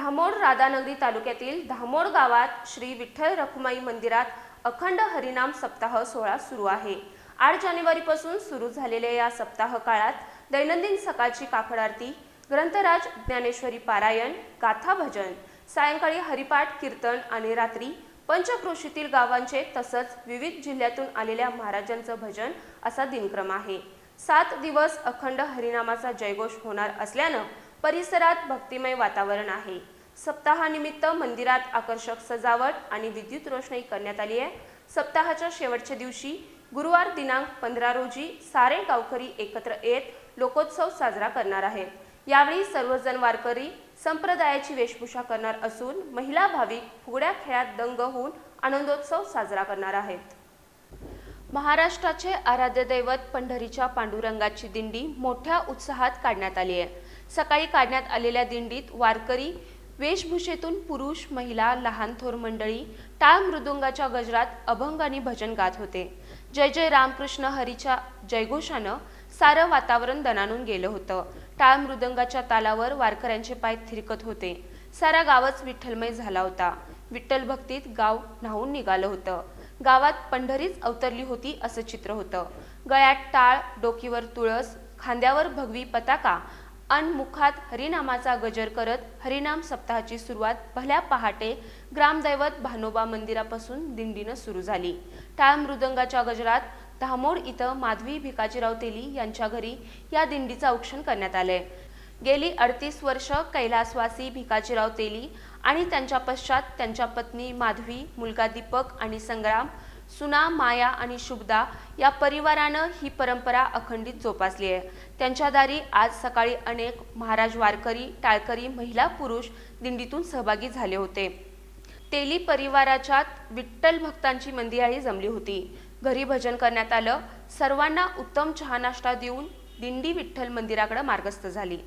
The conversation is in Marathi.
धामोड राधानगरी तालुक्यातील धामोड गावात श्री विठ्ठल रखुमाई मंदिरात अखंड हरिनाम सप्ताह सोहळा सुरू आहे. आठ जानेवारीपासून सुरू झालेल्या या सप्ताह काळात दैनंदिन सकाळची काकड आरती ग्रंथराज ज्ञानेश्वरी पारायण गाथा भजन सायंकाळी हरिपाठ कीर्तन आणि रात्री पंचक्रोशीतील गावांचे तसंच विविध जिल्ह्यातून आलेल्या महाराजांचं भजन असा दिनक्रम आहे. सात दिवस अखंड हरिनामाचा जयघोष होणार असल्यानं परिसरात भक्तिमय वातावरण आहे. सप्ताहानिमित्त मंदिरात आकर्षक सजावट आणि विद्युत रोषणाई करण्यात आली आहे. सप्ताहाच्या शेवटच्या दिवशी गुरुवार दिनांक पंधरा रोजी सारे गावकरी एकत्र येत लोकोत्सव साजरा करणार आहेत. यावेळी सर्वजण वारकरी संप्रदायाची वेशभूषा करणार असून महिला भाविक फुगड्या खेळात दंग होऊन आनंदोत्सव साजरा करणार आहेत. महाराष्ट्राचे आराध्य दैवत पंढरीच्या पांडुरंगाची दिंडी मोठ्या उत्साहात काढण्यात आली आहे. सकाळी काढण्यात आलेल्या दिंडीत वारकरी वेशभूषेतून पुरुष महिला लहान थोर मंडळी टाळ मृदुंगाच्या गजरात अभंग आणि भजन गात होते. जय जय रामकृष्ण हरीच्या जयघोषानं सारं वातावरण दणानून गेलं होतं. टाळ मृदंगाच्या तालावर वारकऱ्यांचे पाय थिरकत होते. सारा गावच विठ्ठलमय झाला होता. विठ्ठल भक्तीत गाव न्हावून निघालं होतं. गावात पंढरीच अवतरली होती असं चित्र होतं. गळ्यात टाळ डोकीवर तुळस खांद्यावर भगवी पताका अन मुखात हरिनामाचा गजर करत हरिनाम सप्ताहाची सुरुवात भल्या पहाटे ग्रामदैवत भानोबा मंदिरापासून दिंडीनं सुरू झाली. टाळ मृदंगाच्या गजरात धामोड इथं माधवी भिकाजीराव तेली यांच्या घरी या दिंडीचं औक्षण करण्यात आलंय. गेली अडतीस वर्ष कैलासवासी भिकाजीराव तेली आणि त्यांच्या पश्चात त्यांच्या पत्नी माधवी मुलगा दीपक आणि संग्राम सुना माया आणि शुभदा या परिवारानं ही परंपरा अखंडित जोपासली आहे. त्यांच्या दारी आज सकाळी अनेक महाराज वारकरी टाळकरी महिला पुरुष दिंडीतून सहभागी झाले होते. तेली परिवाराच्यात विठ्ठल भक्तांची मंदिराही जमली होती. घरी भजन करण्यात आलं. सर्वांना उत्तम चहा नाश्ता देऊन दिंडी विठ्ठल मंदिराकडे मार्गस्थ झाली.